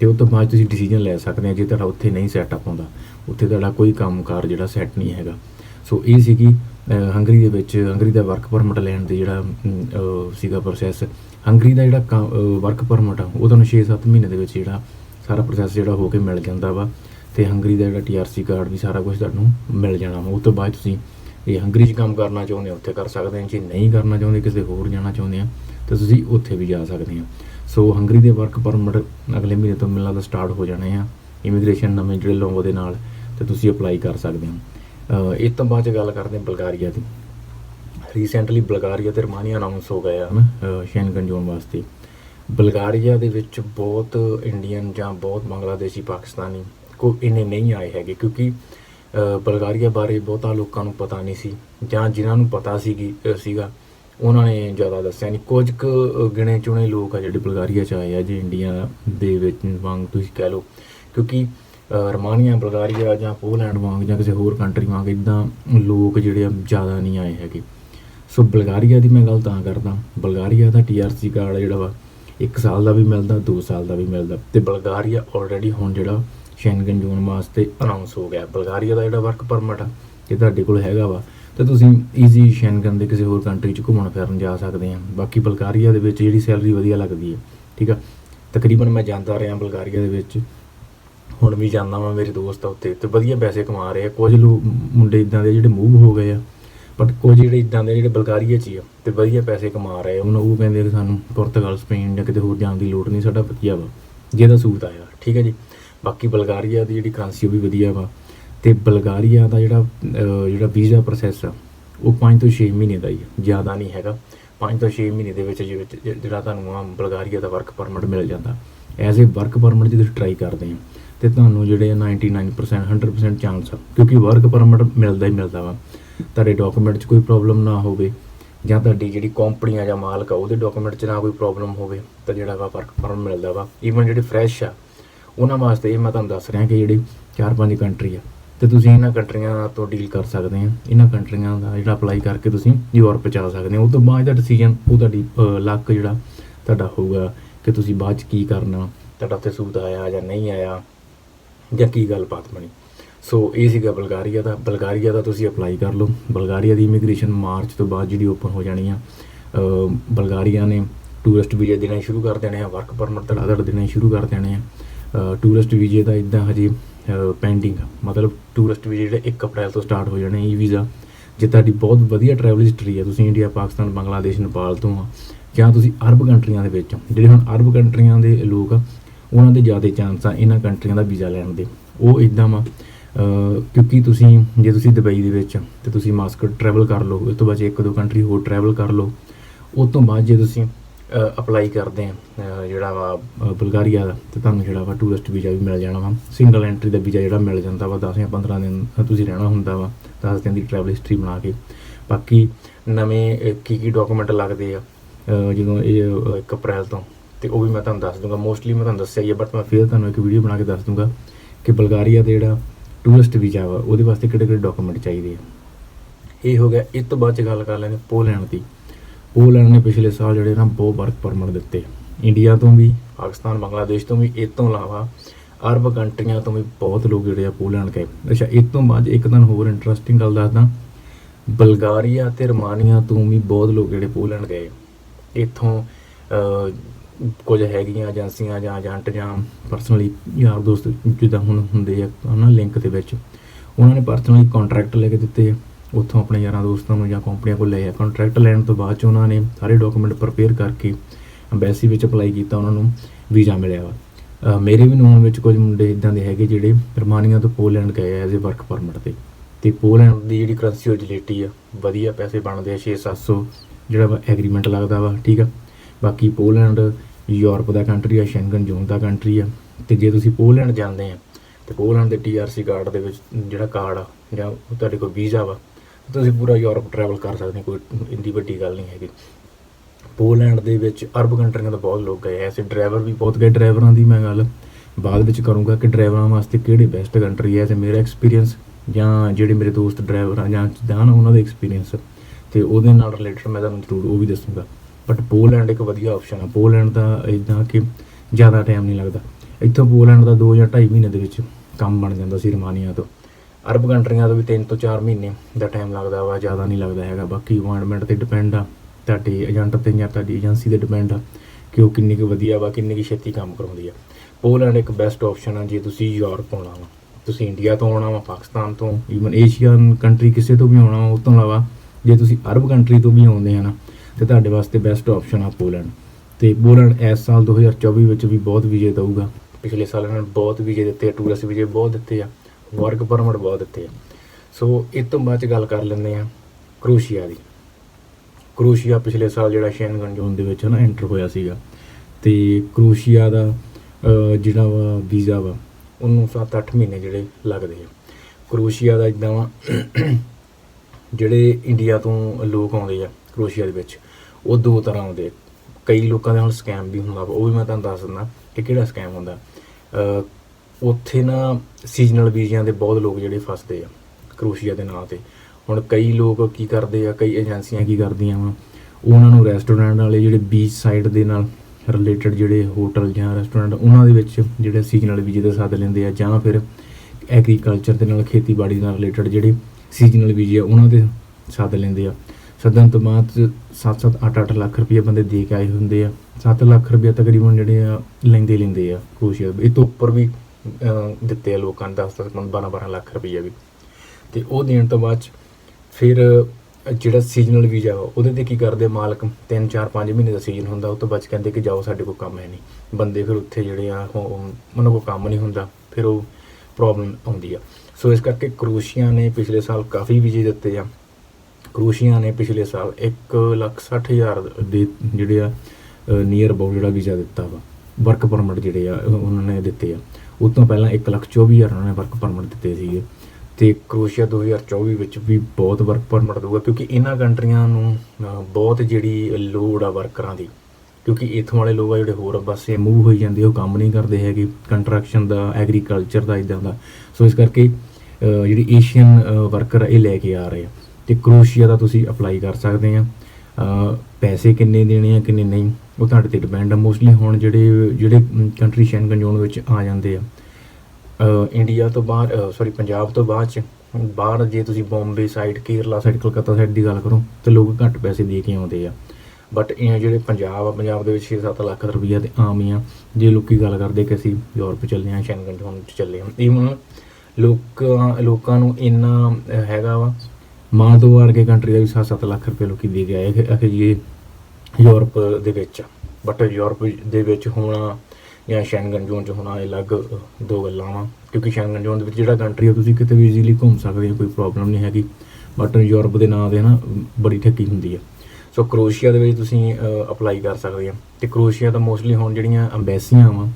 ਤੇ ਉਸ ਤੋਂ ਬਾਅਦ ਤੁਸੀਂ ਡਿਸੀਜਨ ਲੈ ਸਕਦੇ ਆ ਜੇ ਤੁਹਾਡਾ ਉੱਥੇ ਨਹੀਂ ਸੈਟਅਪ ਹੁੰਦਾ। ਉੱਥੇ ਤੁਹਾਡਾ ਕੋਈ ਕੰਮਕਾਰ ਜਿਹੜਾ ਸੈੱਟ ਨਹੀਂ ਹੈਗਾ। ਸੋ ਇਹ ਸੀਗੀ ਹੰਗਰੀ ਦੇ ਵਿੱਚ, ਹੰਗਰੀ ਦਾ ਵਰਕ ਪਰਮਿਟ ਲੈਣ ਦੇ ਜਿਹੜਾ ਸੀਗਾ ਪ੍ਰੋਸੈਸ ਹੰਗਰੀ ਦਾ ਜਿਹੜਾ ਵਰਕ ਪਰਮਿਟ ਆ, ਉਹ ਤੁਹਾਨੂੰ 6-7 ਮਹੀਨੇ ਦੇ ਵਿੱਚ ਜਿਹੜਾ ਸਾਰਾ ਪ੍ਰੋਸੈਸ ਜਿਹੜਾ ਹੋ ਕੇ ਮਿਲ ਜਾਂਦਾ ਵਾ। ਤੇ ਹੰਗਰੀ ਦਾ ਜਿਹੜਾ ਟੀਆਰਸੀ ਕਾਰਡ ਵੀ ਸਾਰਾ ਕੁਝ ਤੁਹਾਨੂੰ ਮਿਲ ਜਾਣਾ ਵਾ। ਉਸ ਤੋਂ ਬਾਅਦ ਤੁਸੀਂ ਇਹ ਹੰਗਰੀ 'ਚ ਕੰਮ ਕਰਨਾ ਚਾਹੁੰਦੇ ਹੋ, ਉੱਥੇ ਕਰ ਸਕਦੇ ਹੋ। ਜੇ ਨਹੀਂ ਕਰਨਾ ਚਾਹੁੰਦੇ, ਕਿਸੇ ਹੋਰ ਜਾਣਾ ਚਾਹੁੰਦੇ ਆ ਤਾਂ ਤੁਸੀਂ ਉੱਥੇ ਵੀ ਜਾ ਸਕਦੇ ਆ ਸੋ ਹੰਗਰੀ ਦੇ ਵਰਕ ਪਰਮਿਟ ਅਗਲੇ ਮਹੀਨੇ ਤੋਂ ਮਿਲਣਾ ਦਾ ਸਟਾਰਟ ਹੋ ਜਾਣੇ ਆ। ਇਮੀਗ੍ਰੇਸ਼ਨ ਨਵੇਂ ਜਿਹੜੇ ਲੋਗੋ ਦੇ ਨਾਲ, ਤੇ ਤੁਸੀਂ ਅਪਲਾਈ ਕਰ ਸਕਦੇ ਹੋ। ਇਹ ਤੋਂ ਬਾਅਦ ਚ ਗੱਲ ਕਰਦੇ ਹਾਂ ਬਲਗਾਰੀਆ ਦੀ। ਰੀਸੈਂਟਲੀ ਬਲਗਾਰੀਆ ਤੇ ਰਮਾਨੀਆ ਅਨਾਉਂਸ ਹੋ ਗਿਆ ਹਨ ਸ਼ੈਂਗਨ ਜ਼ੋਨ ਵਾਸਤੇ। ਬਲਗਾਰੀਆ ਦੇ ਵਿੱਚ ਬਹੁਤ ਇੰਡੀਅਨ ਜਾਂ ਬਹੁਤ ਬੰਗਲਾਦੇਸ਼ੀ, ਪਾਕਿਸਤਾਨੀ ਕੋ ਇੰਨੇ ਨਹੀਂ ਆਏ ਹੈਗੇ ਕਿਉਂਕਿ ਬਲਗਾਰੀਆ ਬਾਰੇ ਬਹੁਤਾ ਲੋਕਾਂ ਨੂੰ ਪਤਾ ਨਹੀਂ ਸੀ ਜਾਂ ਜਿਨ੍ਹਾਂ ਨੂੰ ਪਤਾ ਸੀਗੀ ਸੀਗਾ, ਉਹਨਾਂ ਨੇ ਜ਼ਿਆਦਾ ਦੱਸਿਆ ਨਹੀਂ। ਕੁਝ ਕੁ ਗਿਣੇ ਚੁਣੇ ਲੋਕ ਆ ਜਿਹੜੇ ਬਲਗਾਰੀਆ ਚ ਆਏ ਆ, ਜੇ ਇੰਡੀਆ ਦੇ ਵਿੱਚ ਵਾਂਗ ਤੁਸੀਂ ਕਹਿ ਲਓ। ਕਿਉਂਕਿ ਰਮਾਨੀਆ, ਬਲਗਾਰੀਆ ਜਾਂ ਪੋਲੈਂਡ ਵਾਂਗ ਜਾਂ ਕਿਸੇ ਹੋਰ ਕੰਟਰੀ ਵਾਂਗ ਇਦਾਂ ਲੋਕ ਜਿਹੜੇ ਆ ਜ਼ਿਆਦਾ ਨਹੀਂ ਆਏ ਹੈਗੇ। ਸੋ ਬਲਗਾਰੀਆ ਦੀ ਮੈਂ ਗੱਲ ਤਾਂ ਕਰਦਾ, ਬਲਗਾਰੀਆ ਦਾ ਟੀਆਰਸੀ ਕਾਰਡ ਜਿਹੜਾ ਵਾ 1 ਸਾਲ ਦਾ ਵੀ ਮਿਲਦਾ 2 ਸਾਲ ਦਾ ਵੀ ਮਿਲਦਾ। ਤੇ ਬਲਗਾਰੀਆ ਆਲਰੇਡੀ ਹੁਣ ਜਿਹੜਾ ਸ਼ੈਂਗਨ ਜ਼ੋਨ ਵਾਸਤੇ ਅਨਾਉਂਸ ਹੋ ਗਿਆ। ਬਲਗਾਰੀਆ ਦਾ ਜਿਹੜਾ ਵਰਕ ਪਰਮਿਟ ਆ ਜੇ ਤੁਹਾਡੇ ਕੋਲ ਹੈਗਾ ਵਾ। ਤੇ ਤੁਸੀਂ ਈਜ਼ੀ ਸ਼ੈਂਗਨ ਦੇ ਕਿਸੇ ਹੋਰ ਕੰਟਰੀ 'ਚ ਘੁੰਮਣ ਫਿਰਨ ਜਾ ਸਕਦੇ ਆ। ਬਾਕੀ ਬਲਗਾਰੀਆ ਦੇ ਵਿੱਚ ਜਿਹੜੀ ਸੈਲਰੀ ਵਧੀਆ ਲੱਗਦੀ ਹੈ ਠੀਕ ਆ? ਤਕਰੀਬਨ ਮੈਂ ਜਾਂਦਾ ਰਿਹਾ ਬਲਗਾਰੀਆ ਦੇ ਵਿੱਚ। ਹੁਣ ਵੀ ਜਾਂਦਾ ਵਾਂ ਮੇਰੇ ਦੋਸਤ ਆ ਉੱਥੇ, ਤੇ ਵਧੀਆ ਪੈਸੇ ਕਮਾ ਰਹੇ ਆ। ਕੁਝ ਲੋਕ ਮੁੰਡੇ ਇਦਾਂ ਦੇ ਜਿਹੜੇ ਮੂਵ ਹੋ ਗਏ ਆ ਬਟ ਕੁਝ ਜਿਹੜੇ ਇਦਾਂ ਦੇ ਜਿਹੜੇ ਬਲਗਾਰੀਆ 'ਚ ਹੀ ਆ, ਤੇ ਵਧੀਆ ਪੈਸੇ ਕਮਾ ਰਹੇ ਆ। ਉਹਨਾਂ ਉਹ ਕਹਿੰਦੇ ਕਿ ਸਾਨੂੰ ਪੁਰਤਗਾਲ, ਸਪੇਨ ਜਾਂ ਕਿਤੇ ਹੋਰ ਜਾਣ ਦੀ ਲੋੜ ਨਹੀਂ, ਸਾਡਾ ਵਧੀਆ ਵਾ, ਜਿਹਦਾ ਸੂਤ ਆਇਆ, ਠੀਕ ਹੈ ਜੀ। ਬਾਕੀ ਬਲਗਾਰੀਆ ਦੀ ਜਿਹੜੀ ਕਰੰਸੀ ਉਹ ਵੀ ਵਧੀਆ ਵਾ, ਤੇ ਬਲਗਾਰੀਆ ਦਾ ਜਿਹੜਾ ਜਿਹੜਾ ਵੀਜ਼ਾ ਪ੍ਰੋਸੈਸ ਆ, ਉਹ 5 ਤੋਂ 6 ਮਹੀਨੇ ਦਾ ਹੀ ਆ, ਜ਼ਿਆਦਾ ਨਹੀਂ ਹੈਗਾ। 5 ਤੋਂ 6 ਮਹੀਨੇ ਦੇ ਵਿੱਚ ਜਿ- ਵਿੱਚ ਜਿਹੜਾ ਤੁਹਾਨੂੰ ਆ ਬਲਗਾਰੀਆ ਦਾ ਵਰਕ ਪਰਮਿਟ ਮਿਲ ਜਾਂਦਾ, ਐਜ਼ ਅ ਵਰਕ ਪਰਮਿਟ ਜੇ ਤੁਸੀਂ ਟਰਾਈ ਕਰਦੇ ਆ। ਤੇ ਤੁਹਾਨੂੰ ਜਿਹੜੇ ਆ 99% 100% ਚਾਂਸ ਆ। ਕਿਉਂਕਿ ਵਰਕ ਪਰਮਿਟ ਮਿਲਦਾ ਹੀ ਮਿਲਦਾ ਵਾ। ਤੁਹਾਡੇ ਡਾਕੂਮੈਂਟ 'ਚ ਕੋਈ ਪ੍ਰੋਬਲਮ ਨਾ ਹੋਵੇ, ਜਾਂ ਤੁਹਾਡੀ ਜਿਹੜੀ ਕੰਪਨੀ ਆ ਜਾਂ ਮਾਲਕ ਆ, ਉਹਦੇ ਡਾਕੂਮੈਂਟ 'ਚ ਨਾ ਕੋਈ ਪ੍ਰੋਬਲਮ ਹੋਵੇ, ਤਾਂ ਜਿਹੜਾ ਵਾ ਵਰਕ ਪਰਮਿਟ ਮਿਲਦਾ ਵਾ। ਈਵਨ ਜਿਹੜੇ ਫਰੈਸ਼ ਆ, ਉਹਨਾਂ ਵਾਸਤੇ ਇਹ ਮੈਂ ਤੁਹਾਨੂੰ ਦੱਸ ਰਿਹਾ ਕਿ ਜਿਹੜੀ ਚਾਰ ਪੰਜ ਕੰਟਰੀ ਆ, ਤੇ ਤੁਸੀਂ ਇਹਨਾਂ ਕੰਟਰੀਆਂ ਤੋਂ ਡੀਲ ਕਰ ਸਕਦੇ ਆ। ਇਹਨਾਂ ਕੰਟਰੀਆਂ ਦਾ ਜਿਹੜਾ ਅਪਲਾਈ ਕਰਕੇ ਤੁਸੀਂ ਯੂਰਪ ਚ ਆ ਸਕਦੇ ਹੋ ਉਹ ਤੋਂ ਬਾਅਦ ਦਾ ਡਿਸੀਜਨ ਉਹ ਤੁਹਾਡੀ ਲੱਕ ਜਿਹੜਾ, ਤੁਹਾਡਾ ਹੋਊਗਾ ਕਿ ਤੁਸੀਂ ਬਾਅਦ ਚ ਕੀ ਕਰਨਾ, ਤੁਹਾਡਾ ਉੱਥੇ ਸੂਤ ਆਇਆ ਜਾਂ ਨਹੀਂ ਆਇਆ। ਜਾਂ ਕੀ ਗੱਲਬਾਤ ਬਣੀ? ਸੋ ਇਹ ਸੀਗਾ ਬਲਗਾਰੀਆ ਦਾ। ਬਲਗਾਰੀਆ ਦਾ ਤੁਸੀਂ ਅਪਲਾਈ ਕਰ ਲਓ। ਬਲਗਾਰੀਆ ਦੀ ਇਮੀਗ੍ਰੇਸ਼ਨ ਮਾਰਚ ਤੋਂ ਬਾਅਦ ਜਿਹੜੀ ਓਪਨ ਹੋ ਜਾਣੀ ਆ ਬਲਗਾਰੀਆ ਨੇ ਟੂਰਿਸਟ ਵੀਜ਼ੇ ਦੇਣੇ ਸ਼ੁਰੂ ਕਰ ਦੇਣੇ ਆ ਵਰਕ ਪਰਮਿਟ ਧੜਾ ਧੜ ਦੇਣੇ ਸ਼ੁਰੂ ਕਰ ਦੇਣੇ ਆ। ਟੂਰਿਸਟ ਵੀਜ਼ੇ ਦਾ ਇਦਾਂ ਹਜੇ ਪੈਂਡਿੰਗ ਮਤਲਬ ਟੂਰਿਸਟ ਵੀਜ਼ੇ ਜਿਹੜੇ 1 ਅਪ੍ਰੈਲ ਤੋਂ ਸਟਾਰਟ ਹੋ ਜਾਣੇ ਈ ਵੀਜ਼ਾ ਜੇ ਤੁਹਾਡੀ ਬਹੁਤ ਵਧੀਆ ਟਰੈਵਲ ਹਿਸਟਰੀ ਹੈ ਤੁਸੀਂ ਇੰਡੀਆ, ਪਾਕਿਸਤਾਨ, ਬੰਗਲਾਦੇਸ਼, ਨੇਪਾਲ ਤੋਂ ਆ, ਜਾਂ ਤੁਸੀਂ ਅਰਬ ਕੰਟਰੀਆਂ ਦੇ ਵਿੱਚ ਜਿਹੜੇ ਹੁਣ ਅਰਬ ਕੰਟਰੀਆਂ ਦੇ ਲੋਕ ਆ ਉਹਨਾਂ ਦੇ ਜ਼ਿਆਦਾ ਚਾਂਸ ਆ ਇਹਨਾਂ ਕੰਟਰੀਆਂ ਦਾ ਵੀਜ਼ਾ ਲੈਣ ਦੇ। ਉਹ ਇਦਾਂ ਵਾ ਕਿਉਂਕਿ ਤੁਸੀਂ ਜੇ ਤੁਸੀਂ ਦੁਬਈ ਦੇ ਵਿੱਚ ਆ ਤੇ ਤੁਸੀਂ ਮਾਸਕਟ ਟਰੈਵਲ ਕਰ ਲਓ ਉਸ ਤੋਂ ਬਾਅਦ 'ਚ ਇੱਕ ਦੋ ਕੰਟਰੀ ਹੋਰ ਟਰੈਵਲ ਕਰ ਲਓ ਉਸ ਤੋਂ ਬਾਅਦ ਜੇ ਤੁਸੀਂ ਅਪਲਾਈ ਕਰਦੇ ਆ ਜਿਹੜਾ ਵਾ ਬਲਗਾਰੀਆ ਦਾ ਤੇ ਤੁਹਾਨੂੰ ਜਿਹੜਾ ਵਾ ਟੂਰਿਸਟ ਵੀਜ਼ਾ ਵੀ ਮਿਲ ਜਾਣਾ ਵਾ। ਸਿੰਗਲ ਐਂਟਰੀ ਦਾ ਵੀਜ਼ਾ ਜਿਹੜਾ ਮਿਲ ਜਾਂਦਾ ਵਾ 10 ਜਾਂ 15 ਦਿਨ ਤੁਸੀਂ ਰਹਿਣਾ ਹੁੰਦਾ ਵਾ 10 ਦਿਨ ਦੀ ਟਰੈਵਲ ਹਿਸਟਰੀ ਬਣਾ ਕੇ। ਬਾਕੀ ਨਵੇਂ ਕੀ ਕੀ ਡਾਕੂਮੈਂਟ ਲੱਗਦੇ ਆ ਜਦੋਂ ਇਹ ਅਹ, 1 ਅਪ੍ਰੈਲ ਤੋਂ। ਤੇ ਉਹ ਵੀ ਮੈਂ ਤੁਹਾਨੂੰ ਦੱਸ ਦੂੰਗਾ। ਮੋਸਟਲੀ ਮੈਂ ਤੁਹਾਨੂੰ ਦੱਸਿਆ ਹੀ ਹੈ ਬਟ ਮੈਂ ਫਿਰ ਤੁਹਾਨੂੰ ਇੱਕ ਵੀਡੀਓ ਬਣਾ ਕੇ ਦੱਸ ਦੂੰਗਾ ਕਿ ਬਲਗਾਰੀਆ ਦੇ ਜਿਹੜਾ ਟੂਰਿਸਟ ਵੀਜ਼ਾ ਵਾ, ਉਹਦੇ ਵਾਸਤੇ ਕਿਹੜੇ ਕਿਹੜੇ ਡਾਕੂਮੈਂਟ ਚਾਹੀਦੇ ਆ। ਇਹ ਹੋ ਗਿਆ ਇਸ ਤੋਂ ਬਾਅਦ ਚ ਗੱਲ ਕਰ ਲੈਂਦੇ ਪੋਲੈਂਡ ਦੀ। ਪੋਲੈਂਡ ਨੇ ਪਿਛਲੇ ਸਾਲ ਜਿਹੜੇ ਨਾ ਬਹੁਤ ਵਰਕ ਪਰਮਿਟ ਦਿੱਤੇ। ਇੰਡੀਆ ਤੋਂ ਵੀ ਪਾਕਿਸਤਾਨ ਬੰਗਲਾਦੇਸ਼ ਤੋਂ ਵੀ, ਇਹ ਤੋਂ ਇਲਾਵਾ ਅਰਬ ਕੰਟਰੀਆਂ ਤੋਂ ਵੀ ਬਹੁਤ ਲੋਕ ਜਿਹੜੇ ਆ ਪੋਲੈਂਡ ਗਏ। ਅੱਛਾ ਇਸ ਤੋਂ ਬਾਅਦ ਇੱਕ ਦਿਨ ਹੋਰ ਇੰਟਰਸਟਿੰਗ ਗੱਲ ਦੱਸਦਾ। ਬਲਗਾਰੀਆ ਤੇ ਰਮਾਨੀਆ ਤੋਂ ਵੀ ਬਹੁਤ ਲੋਕ ਜਿਹੜੇ ਪੋਲੈਂਡ ਗਏ। ਇੱਥੋਂ ਕੁਝ ਹੈਗੀਆਂ ਏਜੰਸੀਆਂ ਜਾਂ ਏਜੰਟ ਜਾਂ ਪਰਸਨਲੀ ਯਾਰ ਦੋਸਤ ਜਿੱਦਾਂ ਹੁਣ ਹੁੰਦੇ ਆ, ਹਨਾ ਲਿੰਕ ਦੇ ਵਿੱਚ। ਉਹਨਾਂ ਨੇ ਪਰਸਨਲੀ ਕੰਟਰੈਕਟ ਲੈ ਕੇ ਦਿੱਤੇ ਆ। ਉੱਥੋਂ ਆਪਣੇ ਯਾਰਾਂ ਦੋਸਤਾਂ ਨੂੰ ਜਾਂ ਕੰਪਨੀਆਂ ਕੋਲ ਲਏ ਆ। ਕੰਟਰੈਕਟ ਲੈਣ ਤੋਂ ਬਾਅਦ ਚ ਉਹਨਾਂ ਨੇ ਸਾਰੇ ਡਾਕੂਮੈਂਟ ਪ੍ਰਪੇਅਰ ਕਰਕੇ ਐਮਬੈਸੀ ਵਿੱਚ ਅਪਲਾਈ ਕੀਤਾ ਉਹਨਾਂ ਨੂੰ, ਵੀਜ਼ਾ ਮਿਲਿਆ ਵਾ। ਮੇਰੇ ਵੀ ਨੋਨ ਵਿੱਚ ਕੁਝ ਮੁੰਡੇ ਇਦਾਂ ਦੇ ਹੈਗੇ ਜਿਹੜੇ ਰਮਾਨੀਆ ਤੋਂ ਪੋਲੈਂਡ ਗਏ ਐਜ਼ ਅ ਵਰਕ ਪਰਮਿਟ ਤੇ। ਤੇ ਪੋਲੈਂਡ ਦੀ ਜਿਹੜੀ ਕਰੰਸੀ ਉਹ ਜਲੇਟੀ ਆ, ਵਧੀਆ ਪੈਸੇ ਬਣਦੇ ਆ 6-700 ਜਿਹੜਾ ਵਾ ਐਗਰੀਮੈਂਟ ਲੱਗਦਾ ਵਾ, ਠੀਕ ਆ। ਬਾਕੀ ਪੋਲੈਂਡ ਯੂਰਪ ਦਾ ਕੰਟਰੀ ਆ, ਸ਼ੈਂਗਨ ਜ਼ੋਨ ਦਾ ਕੰਟਰੀ ਆ। ਤੇ ਜੇ ਤੁਸੀਂ ਪੋਲੈਂਡ ਜਾਂਦੇ ਆ, ਤੇ ਪੋਲੈਂਡ ਦੇ ਟੀਆਰਸੀ ਕਾਰਡ ਦੇ ਵਿੱਚ ਜਿਹੜਾ ਕਾਰਡ ਆ ਜਾਂ ਤੁਹਾਡੇ ਕੋਲ ਵੀਜ਼ਾ ਵਾ ਤੁਸੀਂ ਪੂਰਾ ਯੂਰਪ ਟਰੈਵਲ ਕਰ ਸਕਦੇ ਕੋਈ ਇੰਨੀ ਵੱਡੀ ਗੱਲ ਨਹੀਂ ਹੈਗੀ। ਪੋਲੈਂਡ ਦੇ ਵਿੱਚ ਅਰਬ ਕੰਟਰੀਆਂ ਤੋਂ ਬਹੁਤ ਲੋਕ ਗਏ ਐਸੇ ਡਰਾਈਵਰ ਵੀ ਬਹੁਤ ਗਏ ਡਰਾਈਵਰਾਂ ਦੀ ਮੈਂ ਗੱਲ ਬਾਅਦ ਵਿੱਚ ਕਰੂੰਗਾ ਕਿ ਡਰਾਈਵਰਾਂ ਵਾਸਤੇ ਕਿਹੜੀ ਬੈਸਟ ਕੰਟਰੀ ਹੈ ਤੇ ਮੇਰਾ ਐਕਸਪੀਰੀਅੰਸ ਜਾਂ ਜਿਹੜੇ ਮੇਰੇ ਦੋਸਤ ਡਰਾਈਵਰ ਆ, ਜਾਂ ਜਿੱਦਾਂ ਉਹਨਾਂ ਦਾ ਐਕਸਪੀਰੀਅੰਸ ਤੇ ਉਹਦੇ ਨਾਲ ਰਿਲੇਟਡ ਮੈਂ ਤੁਹਾਨੂੰ ਜ਼ਰੂਰ ਉਹ ਵੀ ਦੱਸੂੰਗਾ। ਬਟ ਪੋਲੈਂਡ ਇੱਕ ਵਧੀਆ ਆਪਸ਼ਨ ਆ। ਪੋਲੈਂਡ ਦਾ ਇਦਾਂ ਕਿ ਜ਼ਿਆਦਾ ਟਾਈਮ ਨਹੀਂ ਲੱਗਦਾ। ਇੱਥੋਂ ਪੋਲੈਂਡ ਦਾ 2 ਜਾਂ 2.5 ਮਹੀਨੇ ਦੇ ਵਿੱਚ ਕੰਮ ਬਣ ਜਾਂਦਾ ਸੀ ਰਮਾਨੀਆ ਤੋਂ। ਅਰਬ ਕੰਟਰੀਆਂ ਤੋਂ ਵੀ 3 ਤੋਂ 4 ਮਹੀਨੇ ਦਾ ਟਾਈਮ ਲੱਗਦਾ ਵਾ, ਜ਼ਿਆਦਾ ਨਹੀਂ ਲੱਗਦਾ ਹੈਗਾ। ਬਾਕੀ ਅਪਾਇੰਟਮੈਂਟ ਤੇ ਡਿਪੈਂਡ ਆ। ਤੁਹਾਡੇ ਏਜੰਟ ਤੇ ਜਾਂ ਤੁਹਾਡੀ ਏਜੰਸੀ ਤੇ ਡਿਪੈਂਡ ਆ ਕਿ ਉਹ ਕਿੰਨੀ ਕੁ ਵਧੀਆ ਵਾ, ਕਿੰਨੀ ਕੁ ਛੇਤੀ ਕੰਮ ਕਰਾਉਂਦੀ ਆ। ਪੋਲੈਂਡ ਇੱਕ ਬੈਸਟ ਆਪਸ਼ਨ ਆ ਜੇ ਤੁਸੀਂ ਯੂਰਪ ਆਉਣਾ ਵਾ। ਤੁਸੀਂ ਇੰਡੀਆ ਤੋਂ ਆਉਣਾ ਵਾ ਪਾਕਿਸਤਾਨ ਤੋਂ ਈਵਨ ਏਸ਼ੀਅਨ ਕੰਟਰੀ ਕਿਸੇ ਤੋਂ ਵੀ ਆਉਣਾ ਵਾ ਉਸ ਤੋਂ ਇਲਾਵਾ ਜੇ ਤੁਸੀਂ ਅਰਬ ਕੰਟਰੀ ਤੋਂ ਵੀ ਆਉਂਦੇ ਆ ਨਾ ਤੇ ਤੁਹਾਡੇ ਵਾਸਤੇ ਬੈਸਟ ਆਪਸ਼ਨ ਆ ਪੋਲੈਂਡ। ਤੇ ਪੋਲੈਂਡ ਇਸ ਸਾਲ 2024 ਵਿੱਚ ਵੀ ਬਹੁਤ ਵਿਜੇ ਦਊਗਾ। ਪਿਛਲੇ ਸਾਲ ਇਹਨਾਂ ਨੇ ਬਹੁਤ ਵਿਜੇ ਦਿੱਤੇ ਆ ਟੂਰਿਸਟ ਵਿਜੇ ਬਹੁਤ ਦਿੱਤੇ ਆ ਵਰਕ ਪਰਮਿਟ ਬਹੁਤ ਦਿੱਤੇ ਆ। ਸੋ ਇਸ ਤੋਂ ਬਾਅਦ ਚ ਗੱਲ ਕਰ ਲੈਂਦੇ ਆ ਕਰੋਸ਼ੀਆ ਦੀ। ਕਰੋਸ਼ੀਆ ਪਿਛਲੇ ਸਾਲ ਜਿਹੜਾ ਸ਼ੈਂਗਨ ਜ਼ੋਨ ਦੇ ਵਿੱਚ ਨਾ ਐਂਟਰ ਹੋਇਆ ਸੀਗਾ। ਤੇ ਕਰੋਸ਼ੀਆ ਦਾ ਜਿਹੜਾ ਵਾ ਵੀਜ਼ਾ ਵਾ, ਉਹਨੂੰ 7-8 ਮਹੀਨੇ ਜਿਹੜੇ ਲੱਗਦੇ ਆ। ਕਰੋਸ਼ੀਆ ਦਾ ਇਦਾਂ ਵਾ, ਜਿਹੜੇ ਇੰਡੀਆ ਤੋਂ ਲੋਕ ਆਉਂਦੇ ਆ ਕਰੋਸ਼ੀਆ ਦੇ ਵਿੱਚ ਉਹ ਦੋ ਤਰ੍ਹਾਂ ਆਉਂਦੇ ਕਈ ਲੋਕਾਂ ਦੇ ਨਾਲ ਸਕੈਮ ਵੀ ਹੁੰਦਾ ਵਾ ਉਹ ਵੀ ਮੈਂ ਤੁਹਾਨੂੰ ਦੱਸ ਦਿੰਦਾ ਕਿ ਕਿਹੜਾ ਸਕੈਮ ਹੁੰਦਾ। ਉੱਥੇ ਨਾ ਸੀਜ਼ਨਲ ਵੀਜ਼ਿਆਂ ਦੇ ਬਹੁਤ ਲੋਕ ਜਿਹੜੇ ਫਸਦੇ ਆ, ਕਰੋਸ਼ੀਆ ਦੇ ਨਾਂ ਤੇ। ਹੁਣ ਕਈ ਲੋਕ ਕੀ ਕਰਦੇ ਆ, ਕਈ ਏਜੰਸੀਆਂ ਕੀ ਕਰਦੀਆਂ ਵਾ, ਉਹਨਾਂ ਨੂੰ ਰੈਸਟੋਰੈਂਟ ਵਾਲੇ ਜਿਹੜੇ ਬੀਚ ਸਾਈਡ ਦੇ ਨਾਲ ਰਿਲੇਟਡ ਜਿਹੜੇ ਹੋਟਲ ਜਾਂ ਰੈਸਟੋਰੈਂਟ ਉਹਨਾਂ ਦੇ ਵਿੱਚ ਜਿਹੜੇ ਸੀਜ਼ਨਲ ਵੀਜ਼ੇ ਦੇ ਸੱਦ ਲੈਂਦੇ ਆ, ਜਾਂ ਫਿਰ ਐਗਰੀਕਲਚਰ ਦੇ ਨਾਲ ਖੇਤੀਬਾੜੀ ਨਾਲ ਰਿਲੇਟਡ ਜਿਹੜੇ ਸੀਜ਼ਨਲ ਵੀਜ਼ੇ ਆ, ਉਹਨਾਂ ਦੇ ਸੱਦ ਲੈਂਦੇ ਆ। ਸੱਦਣ ਤੋਂ ਬਾਅਦ 7-7 8-8 ਲੱਖ ਰੁਪਏ ਬੰਦੇ ਦੇ ਕੇ ਆਏ ਹੁੰਦੇ ਆ। 7 ਲੱਖ ਰੁਪਏ ਤਕਰੀਬਨ ਜਿਹੜੇ ਆ, ਲੈਂਦੇ ਲੈਂਦੇ ਆ ਕਰੋਸ਼ੀਆ ਇਹ ਤੋਂ ਉੱਪਰ ਵੀ ਦਿੱਤੇ ਆ ਲੋਕਾਂ ਨੇ 10-10 12-12 ਲੱਖ ਰੁਪਏ ਵੀ। ਤੇ ਉਹ ਦੇਣ ਤੋਂ ਬਾਅਦ 'ਚ ਫਿਰ, ਜਿਹੜਾ ਸੀਜ਼ਨਲ ਵੀਜ਼ਾ ਵਾ ਉਹਦੇ ਤੇ ਕੀ ਕਰਦੇ ਮਾਲਕ? 3 4 5 ਮਹੀਨੇ ਦਾ ਸੀਜ਼ਨ ਹੁੰਦਾ, ਉਹ ਤੋਂ ਬਾਅਦ ਕਹਿੰਦੇ ਕਿ ਜਾਓ, ਸਾਡੇ ਕੋਲ ਕੰਮ ਹੈ ਨਹੀਂ। ਬੰਦੇ ਫਿਰ ਉੱਥੇ ਜਿਹੜੇ ਆ, ਉਹ- ਉਹਨਾਂ ਕੋਲ ਕੰਮ ਨਹੀਂ ਹੁੰਦਾ, ਫਿਰ ਉਹ ਪ੍ਰੋਬਲਮ ਆਉਂਦੀ ਆ। ਸੋ ਇਸ ਕਰਕੇ ਕਰੋਸ਼ੀਆ ਨੇ ਪਿਛਲੇ ਸਾਲ ਕਾਫੀ ਵੀਜ਼ੇ ਦਿੱਤੇ ਆ। ਕਰੋਸ਼ੀਆ ਨੇ ਪਿਛਲੇ ਸਾਲ 160000 ਦੇ ਜਿਹੜੇ ਆ ਨੀਅਰ ਅਬਾਊਟ ਜਿਹੜਾ ਵੀਜ਼ਾ ਦਿੱਤਾ ਵਾ ਵਰਕ ਪਰਮਿਟ ਜਿਹੜੇ ਆ ਉਹਨਾਂ ਨੇ ਦਿੱਤੇ ਆ। ਉਸ ਤੋਂ ਪਹਿਲਾਂ 124000 ਉਹਨਾਂ ਨੇ ਵਰਕ ਪਰਮਿਟ ਦਿੱਤੇ ਸੀਗੇ। ਤੇ ਕਰੋਸ਼ੀਆ 2024 ਵਿੱਚ ਵੀ ਬਹੁਤ ਵਰਕ ਪਰਮਿਟ ਦਊਗਾ, ਕਿਉਂਕਿ ਇਹਨਾਂ ਕੰਟਰੀਆਂ ਨੂੰ ਬਹੁਤ ਜਿਹੜੀ ਲੋੜ ਆ ਵਰਕਰਾਂ ਦੀ। ਕਿਉਂਕਿ ਇੱਥੋਂ ਵਾਲੇ ਲੋਕ ਆ ਜਿਹੜੇ ਹੋਰ ਪਾਸੇ ਮੂਵ ਹੋਈ ਜਾਂਦੇ, ਉਹ ਕੰਮ ਨਹੀਂ ਕਰਦੇ ਹੈਗੇ ਕੰਸਟਰਕਸ਼ਨ ਦਾ ਐਗਰੀਕਲਚਰ ਦਾ ਇਦਾਂ ਦਾ। ਸੋ ਇਸ ਕਰਕੇ ਜਿਹੜੀ ਏਸ਼ੀਅਨ ਵਰਕਰ ਇਹ ਲੈ ਕੇ ਆ ਰਹੇ ਆ। ਤੇ ਕਰੋਸ਼ੀਆ ਦਾ ਤੁਸੀਂ ਅਪਲਾਈ ਕਰ ਸਕਦੇ ਆ। ਪੈਸੇ ਕਿੰਨੇ ਦੇਣੇ ਆ, ਕਿੰਨੇ ਨਹੀਂ, ਉਹ ਤੁਹਾਡੇ ਤੇ ਡਿਪੈਂਡ ਆ। ਮੋਸਟਲੀ ਹੁਣ ਜਿਹੜੇ ਜਿਹੜੇ ਕੰਟਰੀ ਸ਼ੈਂਗਨ ਜ਼ੋਨ ਵਿੱਚ ਆ ਜਾਂਦੇ ਆ। ਇੰਡੀਆ ਤੋਂ ਬਾਹਰ ਸੌਰੀ ਪੰਜਾਬ ਤੋਂ ਬਾਅਦ ਚ, ਬਾਹਰ ਜੇ ਤੁਸੀਂ Bombay side Kerala side Calcutta side ਦੀ ਗੱਲ ਕਰੋ, ਤੇ ਲੋਕ ਘੱਟ ਪੈਸੇ ਦੇ ਕੇ ਆਉਂਦੇ ਆ। ਬਟ ਇਹ ਜਿਹੜੇ ਪੰਜਾਬ ਆ, ਪੰਜਾਬ ਦੇ ਵਿੱਚ 6-7 ਲੱਖ ਰੁਪਈਆ ਤੇ ਆਮ ਹੀ ਆ। ਜੇ ਲੋਕੀ ਗੱਲ ਕਰਦੇ ਕਿ ਅਸੀਂ ਯੂਰਪ ਚੱਲੇ ਆ ਸ਼ੈਂਗਨ ਜ਼ੋਨ ਚ ਚੱਲੇ ਆ ਈਵਨ ਲੋਕਾਂ ਲੋਕਾਂ ਨੂੰ ਇੰਨਾ ਹੈਗਾ ਵਾ ਮਾਲਦੋ ਵਰਗੇ ਕੰਟਰੀ ਦਾ ਵੀ 7-7 ਲੱਖ ਰੁਪਏ ਲੋਕੀ ਦੇ ਗਿਆ ਹੈ ਅਖੇ ਜੀ, ਯੂਰਪ ਦੇ ਵਿੱਚ। ਬਟ ਯੂਰਪ ਦੇ ਵਿੱਚ ਹੋਣਾ ਜਾਂ ਸ਼ੈਂਗਨ ਜ਼ੋਨ ਚ ਹੋਣਾ, ਇਹ ਅਲੱਗ ਦੋ ਗੱਲਾਂ ਵਾ। ਕਿਉਂਕਿ ਸ਼ੈਂਗਨ ਜ਼ੋਨ ਦੇ ਵਿੱਚ ਜਿਹੜਾ ਕੰਟਰੀ ਆ, ਤੁਸੀਂ ਕਿਤੇ ਵੀ ਈਜ਼ੀਲੀ ਘੁੰਮ ਸਕਦੇ ਹੋ ਕੋਈ ਪ੍ਰੋਬਲਮ ਨਹੀਂ ਹੈਗੀ। ਬਟ ਯੂਰਪ ਦੇ ਨਾਂ ਦੇ ਨਾ ਬੜੀ ਠੱਗੀ ਹੁੰਦੀ ਆ। ਸੋ ਕਰੋਸ਼ੀਆ ਦੇ ਵਿੱਚ ਤੁਸੀਂ ਅਪਲਾਈ ਕਰ ਸਕਦੇ ਆ। ਤੇ ਕਰੋਸ਼ੀਆ ਦਾ ਮੋਸਟਲੀ ਹੁਣ ਜਿਹੜੀਆਂ ਅੰਬੈਸੀਆਂ ਵਾ,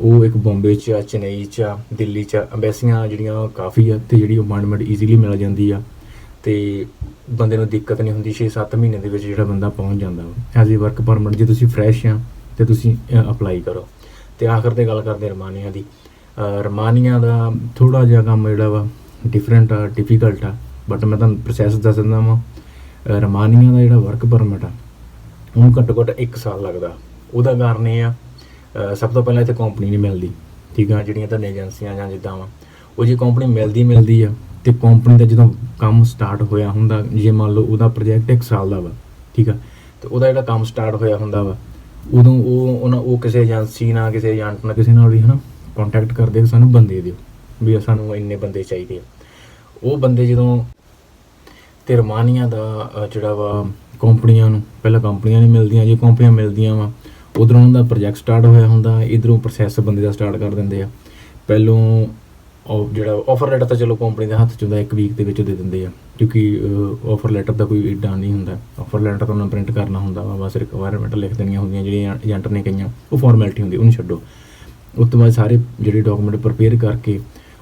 ਉਹ ਇੱਕ ਬੰਬੇ 'ਚ ਆ ਚੇਨਈ 'ਚ ਆ ਦਿੱਲੀ 'ਚ ਆ। ਅੰਬੈਸੀਆਂ ਜਿਹੜੀਆਂ ਕਾਫੀ ਆ, ਤੇ ਜਿਹੜੀ ਅਪਾਇੰਟਮੈਂਟ ਈਜ਼ੀਲੀ ਮਿਲ ਜਾਂਦੀ ਆ। ਤੇ ਬੰਦੇ ਨੂੰ ਦਿੱਕਤ ਨਹੀਂ ਹੁੰਦੀ 6-7 ਮਹੀਨੇ ਦੇ ਵਿੱਚ ਜਿਹੜਾ ਬੰਦਾ ਪਹੁੰਚ ਜਾਂਦਾ ਵਾ। ਐਜ਼ ਏ ਵਰਕ ਪਰਮਿਟ ਜੇ ਤੁਸੀਂ ਫਰੈਸ਼ ਆ, ਤੇ ਤੁਸੀਂ ਅਪਲਾਈ ਕਰੋ। ਤੇ ਆਖਰ ਤੇ ਗੱਲ ਕਰਦੇ ਰਮਾਨੀਆਂ ਦੀ। ਅਹ, ਰਮਾਨੀਆਂ ਦਾ ਥੋੜਾ ਜਿਹਾ ਕੰਮ ਜਿਹੜਾ ਵਾ ਡਿਫਰੈਂਟ ਆ ਡਿਫਿਕਲਟ ਆ। ਬਟ ਮੈਂ ਤੁਹਾਨੂੰ ਪ੍ਰੋਸੈਸ ਦੱਸ ਦਿੰਦਾ ਵਾਂ। ਅਹ, ਰਮਾਨੀਆਂ ਦਾ ਜਿਹੜਾ ਵਰਕ ਪਰਮਿਟ ਆ, ਉਹਨੂੰ ਘੱਟੋ ਘੱਟ 1 ਸਾਲ ਲੱਗਦਾ। ਉਹਦਾ ਕਾਰਨ ਇਹ ਆ ਸਭ ਤੋਂ ਪਹਿਲਾਂ ਇੱਥੇ ਕੰਪਨੀ ਨਹੀਂ ਮਿਲਦੀ। ਠੀਕ ਆ, ਜਿਹੜੀਆਂ ਤਾਂ ਏਜੰਸੀਆਂ ਜਾਂ ਜਿੱਦਾਂ ਵਾ, ਉਹ ਜੇ ਕੰਪਨੀ ਮਿਲਦੀ ਮਿਲਦੀ ਆ ਤੇ ਕੰਪਨੀ ਦਾ ਜਦੋਂ ਕੰਮ ਸਟਾਰਟ ਹੋਇਆ ਹੁੰਦਾ, ਜੇ ਮੰਨ ਲਓ ਉਹਦਾ ਪ੍ਰੋਜੈਕਟ 1 ਸਾਲ ਦਾ ਵਾ, ਠੀਕ ਆ, ਤੇ ਉਹਦਾ ਜਿਹੜਾ ਕੰਮ ਸਟਾਰਟ ਹੋਇਆ ਹੁੰਦਾ ਵਾ, ਉਦੋਂ ਉਹ, ਉਹਨਾਂ, ਉਹ ਕਿਸੇ ਏਜੰਸੀ ਨਾਲ, ਕਿਸੇ ਏਜੰਟ ਨਾਲ, ਕਿਸੇ ਨਾਲ ਵੀ ਹਨਾ ਕੰਟੈਕਟ ਕਰਦੇ ਕਿ ਸਾਨੂੰ ਬੰਦੇ ਦਿਓ, ਵੀ ਸਾਨੂੰ ਇੰਨੇ ਬੰਦੇ ਚਾਹੀਦੇ ਆ। ਉਹ ਬੰਦੇ ਜਦੋਂ ਤੇ ਰਮਾਨੀਆਂ ਦਾ ਜਿਹੜਾ ਵਾ, ਕੰਪਨੀਆਂ ਨੂੰ, ਪਹਿਲਾਂ ਕੰਪਨੀਆਂ ਨਹੀਂ ਮਿਲਦੀਆਂ, ਜੇ ਕੰਪਨੀਆਂ ਮਿਲਦੀਆਂ ਵਾ, ਉਧਰੋਂ ਉਹਨਾਂ ਦਾ ਪ੍ਰੋਜੈਕਟ ਸਟਾਰਟ ਹੋਇਆ ਹੁੰਦਾ, ਇਧਰੋਂ ਪ੍ਰੋਸੈਸ ਬੰਦੇ ਦਾ ਸਟਾਰਟ ਕਰ ਦਿੰਦੇ ਆ। ਪਹਿਲੋਂ ਉਹ ਜਿਹੜਾ ਆਫਰ ਲੈਟਰ ਤਾਂ ਚਲੋ ਕੰਪਨੀ ਦੇ ਹੱਥ ਚ ਹੁੰਦਾ, ਇੱਕ ਵੀਕ ਦੇ ਵਿੱਚ ਦੇ ਦਿੰਦੇ ਆ। ਕਿਉਂਕਿ ਆਫਰ ਲੈਟਰ ਦਾ ਕੋਈ ਏਡਾ ਨਹੀਂ ਹੁੰਦਾ। ਆਫਰ ਲੈਟਰ ਤਾਂ ਉਹਨਾਂ ਪ੍ਰਿੰਟ ਕਰਨਾ ਹੁੰਦਾ ਵਾ, ਬਸ ਰਿਕੁਆਇਰਮੈਂਟ ਲਿਖ ਦੇਣੀਆਂ ਹੁੰਦੀਆਂ, ਜਿਹੜੀਆਂ ਏਜੰਟ ਨੇ ਕਈਆਂ ਉਹ ਫਾਰਮੈਲਿਟੀ ਹੁੰਦੀ, ਉਹਨੂੰ ਛੱਡੋ। ਉਸ ਤੋਂ ਬਾਅਦ ਸਾਰੇ ਜਿਹੜੇ ਡਾਕੂਮੈਂਟ ਪ੍ਰਪੇਅਰ ਕਰਕੇ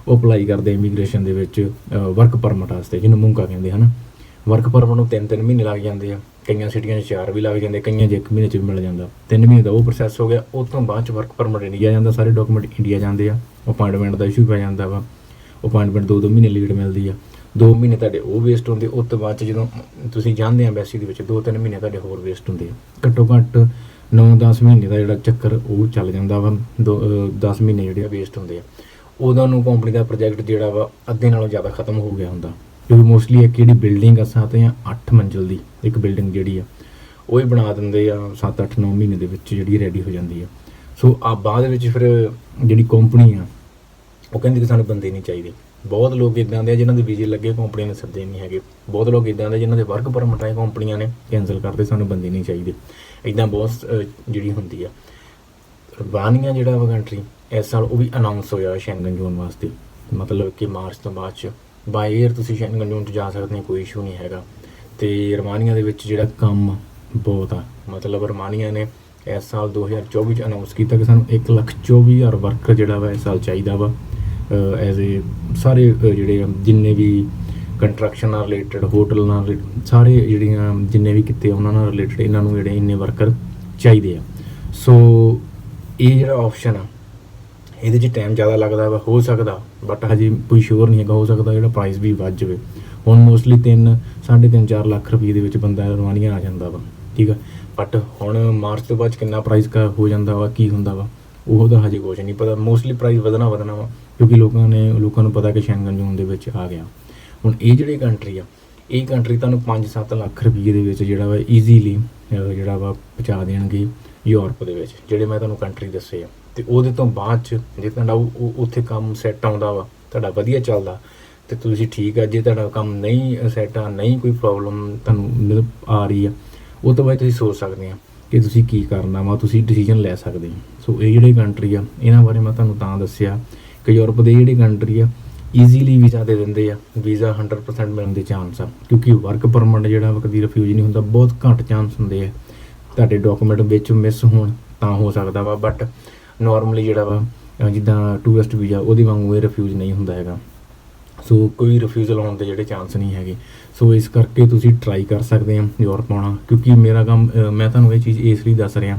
ਉਹ ਅਪਲਾਈ ਕਰਦੇ ਇਮੀਗ੍ਰੇਸ਼ਨ ਦੇ ਵਿੱਚ ਵਰਕ ਪਰਮਿਟ ਵਾਸਤੇ, ਜਿਹਨੂੰ ਮੁੰਕਾ ਕਹਿੰਦੇ ਹਨ। ਵਰਕ ਪਰਮਿਟ ਨੂੰ 3-3 ਮਹੀਨੇ ਲੱਗ ਜਾਂਦੇ ਆ। ਕਈਆਂ ਸਿਟੀਆਂ 'ਚ 4 ਵੀ ਲੱਗ ਜਾਂਦੇ, ਕਈਆਂ 'ਚ 1 ਮਹੀਨੇ 'ਚ ਵੀ ਮਿਲ ਜਾਂਦਾ। 3 ਮਹੀਨੇ ਦਾ ਉਹ ਪ੍ਰੋਸੈਸ ਹੋ ਗਿਆ ਉਸ ਤੋਂ ਬਾਅਦ 'ਚ ਵਰਕ ਪਰਮਿਟ ਇੰਡੀਆ ਜਾਂਦਾ, ਸਾਰੇ ਡਾਕੂਮੈਂਟ ਇੰਡੀਆ ਜਾਂਦੇ ਆ। ਅਪਾਇੰਟਮੈਂਟ ਦਾ ਇਸ਼ੂ ਪੈ ਜਾਂਦਾ ਵਾ। ਅਪਾਇੰਟਮੈਂਟ 2-2 ਮਹੀਨੇ ਲੇਟ ਮਿਲਦੀ ਆ। 2 ਮਹੀਨੇ ਤੁਹਾਡੇ ਉਹ ਵੇਸਟ ਹੁੰਦੇ, ਉਸ ਤੋਂ ਬਾਅਦ 'ਚ ਜਦੋਂ ਤੁਸੀਂ ਜਾਂਦੇ ਆ ਐਮਬੈਸੀ ਦੇ ਵਿੱਚ 2-3 ਮਹੀਨੇ ਤੁਹਾਡੇ ਹੋਰ ਵੇਸਟ ਹੁੰਦੇ ਆ। ਘੱਟੋ ਘੱਟ 9-10 ਮਹੀਨੇ ਦਾ ਜਿਹੜਾ ਚੱਕਰ ਉਹ ਚੱਲ ਜਾਂਦਾ ਵਾ। 10 ਮਹੀਨੇ ਜਿਹੜੇ ਵੇਸਟ ਹੁੰਦੇ ਆ। ਉਦੋਂ ਨੂੰ ਕੰਪਨੀ ਦਾ ਪ੍ਰੋਜੈਕਟ ਜਿਹੜਾ ਵਾ ਅੱਧੇ ਨਾਲੋਂ ਜ਼ਿਆਦਾ ਖਤਮ ਹੋ ਗਿਆ ਹੁੰਦਾ। ਕਿਉਂਕਿ ਮੋਸਟਲੀ ਇੱਕ ਜਿਹੜੀ ਬਿਲਡਿੰਗ ਆ 7 ਜਾਂ 8 ਮੰਜ਼ਿਲ ਦੀ ਇੱਕ ਬਿਲਡਿੰਗ ਜਿਹੜੀ ਆ ਉਹ ਹੀ ਬਣਾ ਦਿੰਦੇ ਆ 7 8 9 ਮਹੀਨੇ ਦੇ ਵਿੱਚ ਜਿਹੜੀ ਰੈਡੀ ਹੋ ਜਾਂਦੀ ਆ। ਸੋ ਆ ਬਾਅਦ ਵਿੱਚ ਫਿਰ ਜਿਹੜੀ ਕੰਪਨੀ ਆ ਉਹ ਕਹਿੰਦੀ ਕਿ ਸਾਨੂੰ ਬੰਦੇ ਨਹੀਂ ਚਾਹੀਦੇ। ਬਹੁਤ ਲੋਕ ਇਦਾਂ ਦੇ ਆ ਜਿਨ੍ਹਾਂ ਦੇ ਵੀਜ਼ੇ ਲੱਗੇ ਕੰਪਨੀ ਨੇ ਸੱਦੇ ਨਹੀਂ ਹੈਗੇ। ਬਹੁਤ ਲੋਕ ਇਦਾਂ ਦੇ ਜਿਨ੍ਹਾਂ ਦੇ ਵਰਕ ਪਰਮਿਟ ਆਏ ਕੰਪਨੀਆਂ ਨੇ ਕੈਨਸਲ ਕਰਦੇ ਸਾਨੂੰ ਬੰਦੇ ਨਹੀਂ ਚਾਹੀਦੇ। ਇਦਾਂ ਬਹੁਤ ਅਹ, ਜਿਹੜੀ ਹੁੰਦੀ ਆ। ਰਬਾਨੀਆ ਜਿਹੜਾ ਵਾ ਕੰਟਰੀ ਇਸ ਸਾਲ ਉਹ ਵੀ ਅਨਾਉਂਸ ਹੋਇਆ ਸ਼ੈਂਗਨ ਜ਼ੋਨ ਵਾਸਤੇ। ਮਤਲਬ ਕਿ ਮਾਰਚ ਤੋਂ ਬਾਅਦ ਚ। ਬਾਈ 에ਅਰ ਤੁਸੀਂ ਸ਼ੈਂਗਨ ਜ਼ੋਨ ਚ ਜਾ ਸਕਦੇ ਹੋ ਕੋਈ ਇਸ਼ੂ ਨਹੀਂ ਹੈਗਾ। ਤੇ ਰਮਾਨੀਆ ਦੇ ਵਿੱਚ ਜਿਹੜਾ ਕੰਮ ਬਹੁਤ ਆ ਮਤਲਬ ਰਮਾਨੀਆ ਨੇ ਇਸ ਸਾਲ 2024 ਚ ਅਨਾਉਂਸ ਕੀਤਾ ਕਿ ਸਾਨੂੰ 124000 ਵਰਕਰ ਜਿਹੜਾ ਵਾ ਇਸ ਸਾਲ ਚਾਹੀਦਾ ਵਾ। ਐਜ਼ ਏ ਸਾਰੇ ਜਿਹੜੇ ਆ, ਜਿੰਨੇ ਵੀ ਕੰਸਟਰਕਸ਼ਨ ਨਾਲ ਰਿਲੇਟਡ ਹੋਟਲ ਨਾਲ related, ਸਾਰੇ ਜਿਹੜੀਆਂ ਜਿੰਨੇ ਵੀ ਕਿਤੇ ਉਹਨਾਂ ਨਾਲ ਰਿਲੇਟਡ ਇਹਨਾਂ ਨੂੰ ਜਿਹੜੇ ਇੰਨੇ ਵਰਕਰ ਚਾਹੀਦੇ ਆ। ਸੋ ਇਹ ਜਿਹੜਾ ਆਪਸ਼ਨ ਆ ਇਹਦੇ 'ਚ ਟਾਈਮ ਜ਼ਿਆਦਾ ਲੱਗਦਾ ਵਾ ਹੋ ਸਕਦਾ ਬਟ ਹਜੇ ਕੋਈ ਸ਼ੋਰ ਨਹੀਂ ਹੈਗਾ, ਹੋ ਸਕਦਾ ਜਿਹੜਾ ਪ੍ਰਾਈਸ ਵੀ ਵੱਧ ਜਾਵੇ। ਹੁਣ ਮੋਸਟਲੀ 3 3.5 4 ਲੱਖ ਰੁਪਏ ਦੇ ਵਿੱਚ ਬੰਦਾ ਰਵਾਨੀਆਂ ਆ ਜਾਂਦਾ ਵਾ, ਠੀਕ ਆ? ਬਟ ਹੁਣ ਮਾਰਚ ਤੋਂ ਬਾਅਦ 'ਚ ਕਿੰਨਾ ਪ੍ਰਾਈਸ ਕਾ ਹੋ ਜਾਂਦਾ ਵਾ, ਕੀ ਹੁੰਦਾ ਵਾ, ਉਹ ਤਾਂ ਹਜੇ ਕੁਝ ਨਹੀਂ ਪਤਾ। ਮੋਸਟਲੀ ਪ੍ਰਾਈਸ ਵਧਣਾ ਵਧਣਾ ਵਾ, ਕਿਉਂਕਿ ਲੋਕਾਂ ਨੇ, ਲੋਕਾਂ ਨੂੰ ਪਤਾ ਕਿ ਸ਼ੈਂਗਨ ਜ਼ੋਨ ਦੇ ਵਿੱਚ ਆ ਗਿਆ। ਹੁਣ ਇਹ ਜਿਹੜੀ ਕੰਟਰੀ ਆ, ਇਹ ਕੰਟਰੀ ਤੁਹਾਨੂੰ 5-7 ਲੱਖ ਰੁਪਏ ਦੇ ਵਿੱਚ ਜਿਹੜਾ ਵਾ ਈਜ਼ੀਲੀ ਜਿਹੜਾ ਵਾ, ਪਹੁੰਚਾ ਦੇਣਗੇ ਯੂਰਪ ਦੇ ਵਿੱਚ, ਜਿਹੜੇ ਮੈਂ ਤੁਹਾਨੂੰ ਕੰਟਰੀ ਦੱਸੇ ਆ। ਤੇ ਉਹਦੇ ਤੋਂ ਬਾਅਦ ਚ ਜੇ ਤੁਹਾਡਾ ਉਹ- ਉੱਥੇ ਕੰਮ ਸੈੱਟ ਆਉਂਦਾ ਵਾ, ਤੁਹਾਡਾ ਵਧੀਆ ਚੱਲਦਾ, ਤੇ ਤੁਸੀਂ ਠੀਕ ਆ। ਜੇ ਤੁਹਾਡਾ ਕੰਮ ਨਹੀਂ ਸੈੱਟ ਆ, ਨਹੀਂ ਕੋਈ ਪ੍ਰੋਬਲਮ ਤੁਹਾਨੂੰ ਮਤਲਬ ਆ ਰਹੀ ਆ, ਉਹ ਤੋਂ ਬਾਅਦ ਤੁਸੀਂ ਸੋਚ ਸਕਦੇ ਆ ਕਿ ਤੁਸੀਂ ਕੀ ਕਰਨਾ ਵਾ, ਤੁਸੀਂ ਡਿਸੀਜਨ ਲੈ ਸਕਦੇ ਹੋ। ਸੋ ਇਹ ਜਿਹੜੇ ਕੰਟਰੀ ਆ, ਇਹਨਾਂ ਬਾਰੇ ਮੈਂ ਤੁਹਾਨੂੰ ਤਾਂ ਦੱਸਿਆ ਕਿ ਯੂਰਪ ਦੇ ਜਿਹੜੇ ਕੰਟਰੀ ਆ ਈਜ਼ੀਲੀ ਵੀਜ਼ਾ ਦੇ ਦਿੰਦੇ ਆ। ਵੀਜ਼ਾ 100% ਮਿਲਣ ਦੇ ਚਾਂਸ ਆ, ਕਿਉਂਕਿ ਵਰਕ ਪਰਮਿਟ ਜਿਹੜਾ ਵਾ ਕਦੀ ਰਿਫਿਊਜ਼ ਨਹੀਂ ਹੁੰਦਾ, ਬਹੁਤ ਘੱਟ ਚਾਂਸ ਹੁੰਦੇ ਆ। ਤੁਹਾਡੇ ਡਾਕੂਮੈਂਟ ਵਿੱਚ ਮਿਸ ਹੋਣ ਤਾਂ ਹੋ ਸਕਦਾ ਵਾ ਬਟ ਨਾਰਮਲੀ ਜਿਹੜਾ ਵਾ ਜਿੱਦਾਂ ਟੂਰਿਸਟ ਵੀਜ਼ਾ ਉਹਦੀ ਵਾਂਗੂ ਇਹ ਰਿਫਿਊਜ਼ ਨਹੀਂ ਹੁੰਦਾ ਹੈਗਾ। ਸੋ ਕੋਈ ਰਿਫਿਊਜ਼ਲ ਆਉਣ ਦੇ ਜਿਹੜੇ ਚਾਂਸ ਨਹੀਂ ਹੈਗੇ। ਸੋ ਇਸ ਕਰਕੇ ਤੁਸੀਂ ਟਰਾਈ ਕਰ ਸਕਦੇ ਆ ਯੂਰਪ ਆਉਣਾ, ਕਿਉਂਕਿ ਮੇਰਾ ਕੰਮ ਮੈਂ ਤੁਹਾਨੂੰ ਇਹ ਚੀਜ਼ ਇਸ ਲਈ ਦੱਸ ਰਿਹਾ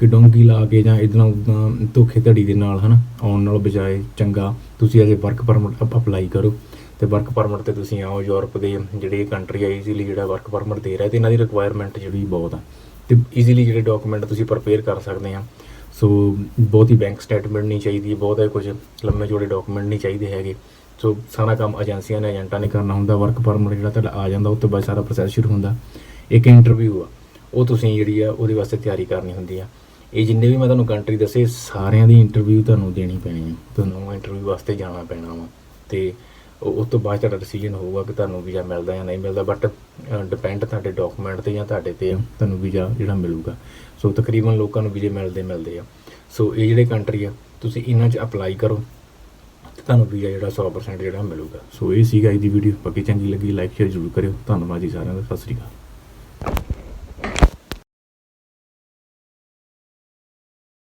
ਕਿ ਡੋਂਗੀ ਲਾ ਕੇ ਜਾਂ ਇਦਾਂ ਉਦਾਂ ਧੋਖੇ ਧੜੀ ਦੇ ਨਾਲ, ਹਨਾ, ਆਉਣ ਨਾਲੋਂ ਬਜਾਏ ਚੰਗਾ, ਤੁਸੀਂ ਅਜੇ ਵਰਕ ਪਰਮਿਟ ਅਪਲਾਈ ਕਰੋ। ਤੇ ਵਰਕ ਪਰਮਿਟ ਤੇ ਤੁਸੀਂ ਆਓ ਯੂਰਪ ਦੇ ਜਿਹੜੇ ਕੰਟਰੀ ਆ ਈਜ਼ੀਲੀ ਜਿਹੜਾ ਵਰਕ ਪਰਮਿਟ ਦੇ ਰਿਹਾ, ਤੇ ਇਹਨਾਂ ਦੀ ਰਿਕੁਆਇਰਮੈਂਟ ਜਿਹੜੀ ਬਹੁਤ ਆ। ਤੇ ਈਜ਼ੀਲੀ ਜਿਹੜੇ ਡਾਕੂਮੈਂਟ ਤੁਸੀਂ ਪ੍ਰਪੇਅਰ ਕਰ ਸਕਦੇ ਆ। ਸੋ ਬਹੁਤੀ ਬੈਂਕ ਸਟੇਟਮੈਂਟ ਨਹੀਂ ਚਾਹੀਦੀ, ਬਹੁਤ ਹੈ ਕੁਝ ਲੰਮੇ ਜੋੜੇ ਡਾਕੂਮੈਂਟ ਨਹੀਂ ਚਾਹੀਦੇ ਹੈਗੇ। ਸੋ ਸਾਰਾ ਕੰਮ ਏਜੰਸੀਆਂ ਨੇ ਏਜੰਟਾਂ ਨੇ ਕਰਨਾ ਹੁੰਦਾ ਵਰਕ ਪਰਮਿਟ ਜਿਹੜਾ ਤੁਹਾਡਾ ਆ ਜਾਂਦਾ ਉਸ ਤੋਂ ਬਾਅਦ ਸਾਰਾ ਪ੍ਰੋਸੈਸ ਸ਼ੁਰੂ ਹੁੰਦਾ। ਇੱਕ ਇੰਟਰਵਿਊ ਆ, ਉਹ ਤੁਸੀਂ ਜਿਹੜੀ ਆ, ਉਹਦੇ ਵਾਸਤੇ ਤਿਆਰੀ ਕਰਨੀ ਹੁੰਦੀ ਆ। ਇਹ ਜਿੰਨੇ ਵੀ ਮੈਂ ਤੁਹਾਨੂੰ ਕੰਟਰੀ ਦੱਸੇ, ਸਾਰਿਆਂ ਦੀ ਇੰਟਰਵਿਊ ਤੁਹਾਨੂੰ ਦੇਣੀ ਪੈਣੀ ਹੈ ਤੁਹਾਨੂੰ ਇੰਟਰਵਿਊ ਵਾਸਤੇ ਜਾਣਾ ਪੈਣਾ ਵਾ। ਤੇ ਉਸ ਤੋਂ ਬਾਅਦ ਤੁਹਾਡਾ ਡਿਸੀਜਨ ਹੋਊਗਾ ਕਿ ਤੁਹਾਨੂੰ ਵੀਜ਼ਾ ਮਿਲਦਾ ਜਾਂ ਨਹੀਂ ਮਿਲਦਾ ਬਟ ਡਿਪੈਂਡ ਤੁਹਾਡੇ ਡਾਕੂਮੈਂਟ ਤੇ ਜਾਂ ਤੁਹਾਡੇ ਤੇ ਤੁਹਾਨੂੰ ਵੀਜ਼ਾ ਜਿਹੜਾ ਮਿਲੂਗਾ। ਸੋ ਤਕਰੀਬਨ ਲੋਕਾਂ ਨੂੰ ਵੀਜ਼ੇ ਮਿਲਦੇ ਮਿਲਦੇ ਆ। ਸੋ ਇਹ ਜਿਹੜੇ ਕੰਟਰੀ ਆ, ਤੁਸੀਂ ਇਹਨਾਂ 'ਚ ਅਪਲਾਈ ਕਰੋ ਤੇ ਤੁਹਾਨੂੰ ਵੀਜ਼ਾ ਜਿਹੜਾ 100% ਜਿਹੜਾ ਮਿਲੂਗਾ। ਸੋ ਇਹ ਸੀਗਾ ਅੱਜ ਦੀ ਵੀਡੀਓ ਬਾਕੀ ਚੰਗੀ ਲੱਗੀ ਲਾਈਕ ਸ਼ੇਅਰ ਜ਼ਰੂਰ ਕਰਿਓ। ਧੰਨਵਾਦ ਜੀ ਸਾਰਿਆਂ ਦਾ। ਸਤਿ ਸ੍ਰੀ ਅਕਾਲ।